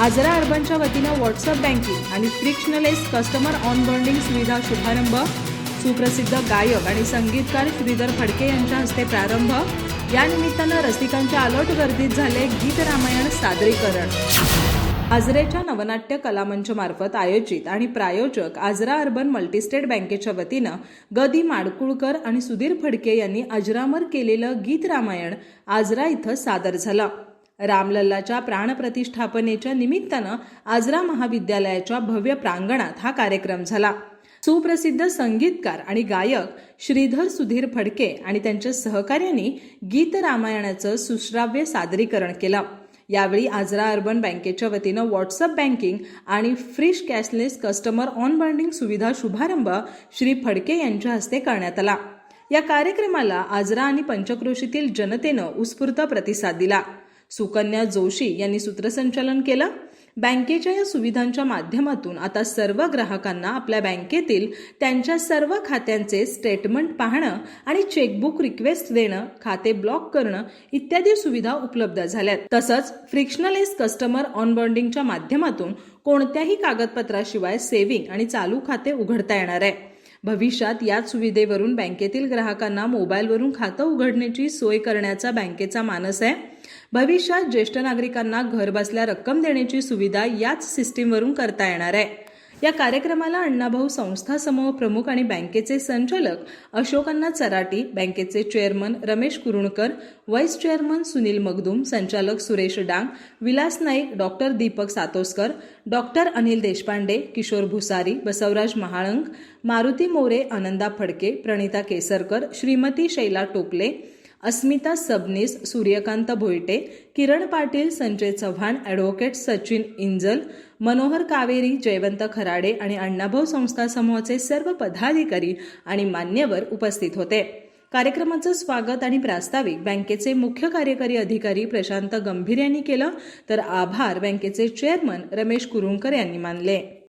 आजरा अर्बनच्या वतीनं WhatsApp banking आणि फ्रिक्शनलेस कस्टमर ऑनबोर्डिंग सुविधा शुभारंभ. सुप्रसिद्ध गायक आणि संगीतकार श्रीधर फडके यांच्या हस्ते प्रारंभ. या निमित्तानं रसिकांच्या आलोट गर्दीत झाले गीत रामायण सादरीकरण. आजरेच्या नवनाट्य कलामंचमार्फत आयोजित आणि प्रायोजक आजरा अर्बन मल्टीस्टेट बँकेच्या वतीनं गदी माडकुळकर आणि सुधीर फडके यांनी अजरामर केलेलं गीत रामायण आजरा इथं सादर झालं. रामलल्लाच्या प्राणप्रतिष्ठापनेच्या निमित्तानं आजरा महाविद्यालयाच्या भव्य प्रांगणात हा कार्यक्रम झाला. सुप्रसिद्ध संगीतकार आणि गायक श्रीधर सुधीर फडके आणि त्यांच्या सहकार्यांनी गीत रामायणाचं सुश्राव्य सादरीकरण केलं. यावेळी आजरा अर्बन बँकेच्या वतीनं व्हॉट्सअप बँकिंग आणि फ्रिश कॅशलेस कस्टमर ऑनबॉर्डिंग सुविधा शुभारंभ श्री फडके यांच्या हस्ते करण्यात आला. या कार्यक्रमाला आजरा आणि पंचक्रोशीतील जनतेनं उत्स्फूर्त प्रतिसाद दिला. सुकन्या जोशी यांनी सूत्रसंचालन केलं. बँकेच्या या सुविधांच्या माध्यमातून आता सर्व ग्राहकांना आपल्या बँकेतील त्यांच्या सर्व खात्यांचे स्टेटमेंट पाहणं आणि चेकबुक रिक्वेस्ट देणं खाते ब्लॉक करणं इत्यादी सुविधा उपलब्ध झाल्यात. तसंच फ्रिक्शनलेस कस्टमर ऑनबॉर्डिंगच्या माध्यमातून कोणत्याही कागदपत्राशिवाय सेव्हिंग आणि चालू खाते उघडता येणार आहे. भविष्यात याच सुविधेवरून बँकेतील ग्राहकांना मोबाईलवरून खातं उघडण्याची सोय करण्याचा बँकेचा मानस आहे. भविष्यात ज्येष्ठ नागरिकांना घरबसल्या रक्कम देण्याची सुविधा याच सिस्टीमवरून करता येणार आहे. या कार्यक्रमाला अण्णाभाऊ संस्था समूह प्रमुख आणि बँकेचे संचालक अशोकांना चराटी बँकेचे chairman Ramesh Kurunkar vice chairman Sunil Magdum संचालक Suresh Dang Vilas Naik doctor Deepak Satoskar doctor Anil Deshpande Kishor Bhusari Basavraj Mahalank Maruti More Ananda Phadke Pranita Kesarkar Shrimati Shaila Topale Asmita Sabnis Suryakant Bhoyte Kiran Patil Sanjay Chavan advocate Sachin Injal Manohar Kaveri Jayvant Kharade आणि अण्णाभाऊ संस्था समूहाचे सर्व पदाधिकारी आणि मान्यवर उपस्थित होते. कार्यक्रमाचं स्वागत आणि प्रास्ताविक बँकेचे मुख्य कार्यकारी अधिकारी प्रशांत गंभीर यांनी केलं तर आभार बँकेचे चेअरमन रमेश कुरुंकर यांनी मानले.